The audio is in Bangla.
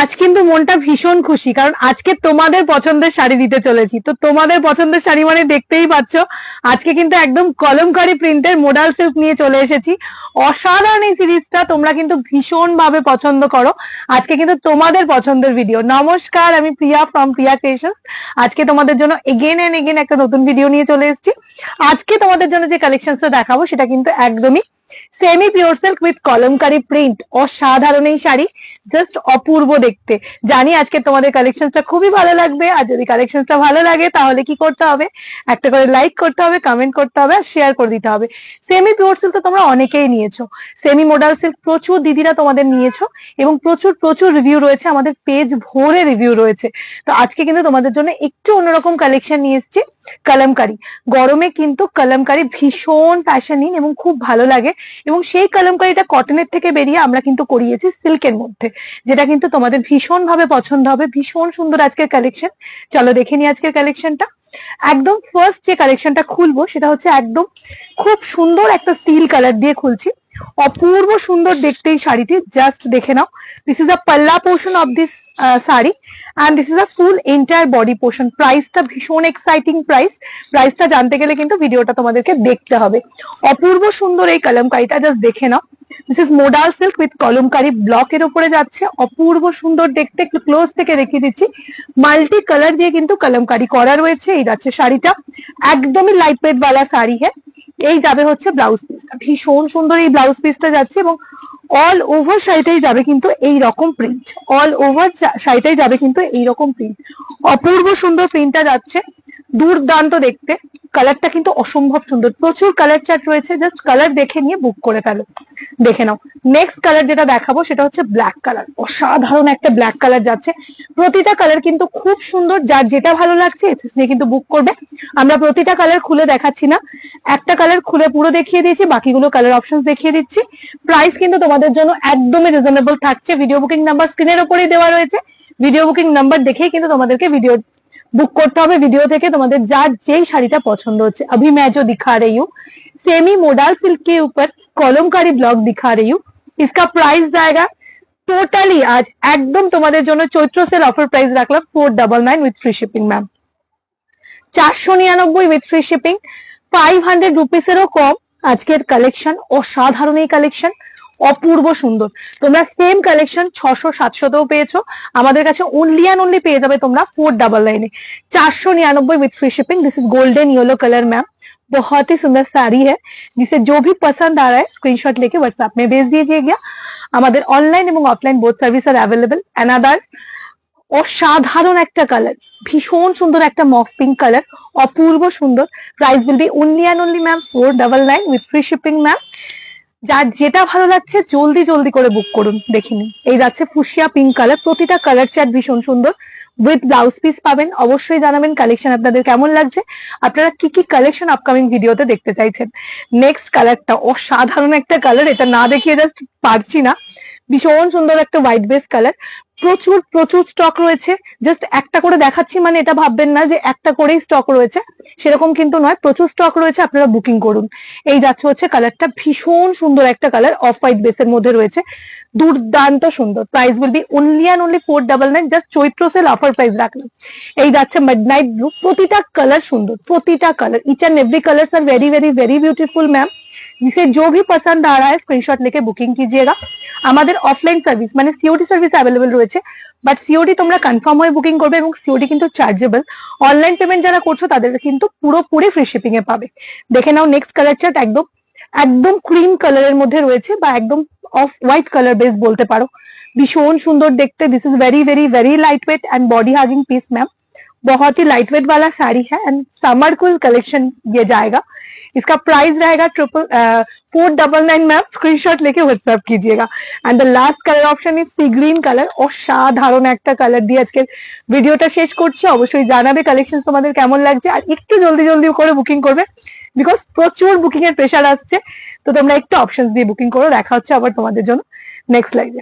আজ কিন্তু মনটা ভীষণ খুশি, কারণ আজকে তোমাদের পছন্দের শাড়ি দিতে চলেছি। তো তোমাদের পছন্দের শাড়ি মানে দেখতেই পাচ্ছ, আজকে কিন্তু একদম কলমকারি প্রিন্টের মোডাল সিল্ক নিয়ে চলে এসেছি। অসাধারণ এই সিরিজটা, তোমরা কিন্তু ভীষণ ভাবে পছন্দ করো। আজকে কিন্তু তোমাদের পছন্দের ভিডিও নমস্কার, আমি প্রিয়া ফ্রম প্রিয়া ক্রিয়েশন আজকে তোমাদের জন্য এগেন এন্ড এগেন একটা নতুন ভিডিও নিয়ে চলে এসেছি। আজকে তোমাদের জন্য যে কালেকশনটা দেখাবো, সেটা কিন্তু একদমই semi pure silk with kalamkari print অসাধারণ এই শাড়ি। জাস্ট অপূর্ব দেখতে। জানি আজকে তোমাদের কালেকশনটা খুবই ভালো লাগবে। আর যদি কালেকশনটা ভালো লাগে, তাহলে কি করতে হবে? একটা করে লাইক করতে হবে কমেন্ট করতে হবে, আর শেয়ার করে দিতে হবে। সেমি পিওর সিল্ক তো তোমরা অনেকেই নিয়েছো। সেমি মোডাল সিল্ক প্রচুর দিদিরা তোমাদের নিয়েছো এবং প্রচুর প্রচুর রিভিউ রয়েছে। আমাদের পেজ ভরে রিভিউ রয়েছে। তো আজকে কিন্তু তোমাদের জন্য একটু অন্যরকম কালেকশন নিয়ে এসেছি। কলমকারি। গরমে কিন্তু কলমকারি ভীষণ ফ্যাশনিং এবং খুব ভালো লাগে। এবং সেই কালামকারিটা কটনের থেকে বেরিয়ে আমরা কিন্তু করিয়েছি সিল্কের মধ্যে, যেটা কিন্তু তোমাদের ভীষণ ভাবে পছন্দ হবে, ভীষণ সুন্দর আজকের কালেকশন চলো দেখে নি আজকের কালেকশনটা একদম ফার্স্ট যে কালেকশনটা খুলবো, সেটা হচ্ছে একদম খুব সুন্দর একটা স্টিল কালার দিয়ে খুলছি। অপূর্ব সুন্দর দেখতে এই শাড়িটি। জাস্ট দেখে নাও। This is a palla portion of this sari. And this is a full entire body portion প্রাইসটা ভীষণ এক্সাইটিং প্রাইস প্রাইসটা জানতে গেলে কিন্তু ভিডিওটা তোমাদেরকে দেখতে হবে। অপূর্ব সুন্দর এই কলমকারিটা জাস্ট দেখে নাও। This is modal silk with kalamkari ব্লকের উপরে যাচ্ছে। অপূর্ব সুন্দর দেখতে। একটু ক্লোজ থেকে রেখে দিচ্ছি। মাল্টি কালার দিয়ে কিন্তু কলমকারি করা রয়েছে। এই যাচ্ছে শাড়িটা। একদমই লাইট ওয়েট বালা শাড়ি হ্যাঁ? এই যাবে হচ্ছে ব্লাউজ পিসটা ভীষণ সুন্দর এই ব্লাউজ পিসটা যাচ্ছে এবং অল ওভার শাড়িটাই যাবে কিন্তু এই রকম প্রিন্ট অল ওভার শাড়িটাই যাবে কিন্তু এই রকম প্রিন্ট অপূর্ব সুন্দর প্রিন্টটা যাচ্ছে। দুর্দান্ত দেখতে। কালারটা কিন্তু অসম্ভব সুন্দর। প্রচুর কালার চার্ট রয়েছে। জাস্ট কালার দেখে নিয়ে বুক করে ফেলো। দেখে নাও। নেক্সট কালার যেটা দেখাবো সেটা হচ্ছে ব্ল্যাক কালার অসাধারণ একটা ব্ল্যাক কালার যাচ্ছে। প্রতিটা কালার কিন্তু খুব সুন্দর। যার যেটা ভালো লাগছে নিয়ে কিন্তু বুক করবে। আমরা প্রতিটা কালার খুলে দেখাচ্ছি না। একটা কালার খুলে পুরো দেখিয়ে দিয়েছি। বাকিগুলো কালার অপশন দেখিয়ে দিচ্ছি। প্রাইস কিন্তু তোমাদের জন্য একদমই রিজনেবল থাকছে। ভিডিও বুকিং নাম্বার স্ক্রিনের উপরেই দেওয়া রয়েছে। ভিডিও বুকিং নাম্বার দেখেই কিন্তু তোমাদেরকে ভিডিও बुक করতে হবে ভিডিও থেকে তোমাদের যার যেই শাড়িটা পছন্দ হচ্ছে अभी मैं जो दिखा रही हूँ सेमी मोडाल सिल्क के ऊपर কলমকারি ব্লক दिखा रही हूँ इसका प्राइस जाएगा টোটালি আজ একদম তোমাদের জন্য চৈত্র সেল অফার প্রাইস রাখলাম four double nine with free shipping ma'am চারশো নিরানব্বই with free shipping five hundred রুপিসেরও কম আজকের কালেকশন অসাধারণ এই কালেকশন অপূর্ব সুন্দর তোমরা সেম কালেকশন ছশো সাতশোতেও পেয়েছো আমাদের কাছে অনলি অ্যান্ড অনলি পেয়ে যাবে তোমরা ফোর ডাবল নাইনে चार निन्यानबे with free shipping this is golden yellow colour ma'am बहुत ही सुंदर साड़ी है जिसे जो भी पसंद आ रहा है स्क्रीनशॉट लेके व्हाट्सएप में भेज दीजिएगा আমাদের অনলাইন এবং অফলাইন বোথ সার্ভিস আর অ্যাভেলেবেল অ্যানাদার অসাধারণ একটা কালার ভীষণ সুন্দর একটা মফ পিঙ্ক কালার অপূর্ব সুন্দর price will be only and only ma'am four double nine with free shipping ma'am যার যেটা ভালো লাগছে, জলদি জলদি করে বুক করুন দেখিনি এই যাচ্ছে ফুসিয়া পিঙ্ক কালার প্রতিটা কালার চার্ট ভীষণ সুন্দর। উইথ ব্লাউজ পিস পাবেন, অবশ্যই জানাবেন কালেকশন আপনাদের কেমন লাগছে। আপনারা কি কি কালেকশন আপকামিং ভিডিওতে দেখতে চাইছেন? নেক্সট কালারটা অসাধারণ একটা কালার এটা না দেখিয়ে জাস্ট পারছি না। ভীষণ সুন্দর একটা হোয়াইট বেস কালার প্রচুর প্রচুর স্টক রয়েছে। জাস্ট একটা করে দেখাচ্ছি মানে এটা ভাববেন না যে একটা করেই স্টক রয়েছে। সেরকম কিন্তু নয়, প্রচুর স্টক রয়েছে, আপনারা বুকিং করুন। এই যাচ্ছে হচ্ছে কালারটা ভীষণ সুন্দর একটা কালার অফ হোয়াইট বেসের মধ্যে রয়েছে। দুর্দান্ত সুন্দর। Price will be only and only four double nine just Chaitra sale offer price রাখলাম। এই যাচ্ছে মিডনাইট ব্লু প্রতিটা কালার সুন্দর, প্রতিটা colour each and every colour are very very very beautiful ma'am जिसे जो भी पसंद आ रहा है स्क्रीनशॉट लेके बुकिंग कीजिएगा আমাদের অফলাইন সার্ভিস মানে সিওডি সার্ভিস অ্যাভেলেবেল রয়েছে বাট সিওডি তোমরা কনফার্ম হয়ে বুকিং করবে এবং সিওডি কিন্তু চার্জেবল অনলাইন পেমেন্ট যারা করছো তাদের কিন্তু পুরোপুরি ফ্রি শিপিং এ পাবে দেখে নাও নেক্সট কালার চার্ট একদম একদম ক্রিম কালারের মধ্যে রয়েছে বা একদম অফ হোয়াইট কালার বেস বলতে পারো भीषण सुंदर देखते this is very very very light weight and body hugging piece ma'am बहुत ही लाइट वेट वाला साड़ी है एंड समर कुल कलेक्शन ये जाएगा इसका प्राइस रहेगा triple four double nine ma'am screenshot लेके व्हाट्सएप कीजिएगा and the last colour option is sea green colour অসাধারণ একটা কালার দিয়ে আজকের ভিডিওটা শেষ করছি অবশ্যই জানাবে কালেকশন তোমাদের কেমন লাগছে আর একটু জলদি জলদি করে বুকিং করবে বিকজ প্রচুর বুকিং এর প্রেশার আসছে তো তোমরা একটু অপশন দিয়ে বুকিং করো দেখা হচ্ছে আবার তোমাদের জন্য নেক্সট লাইভে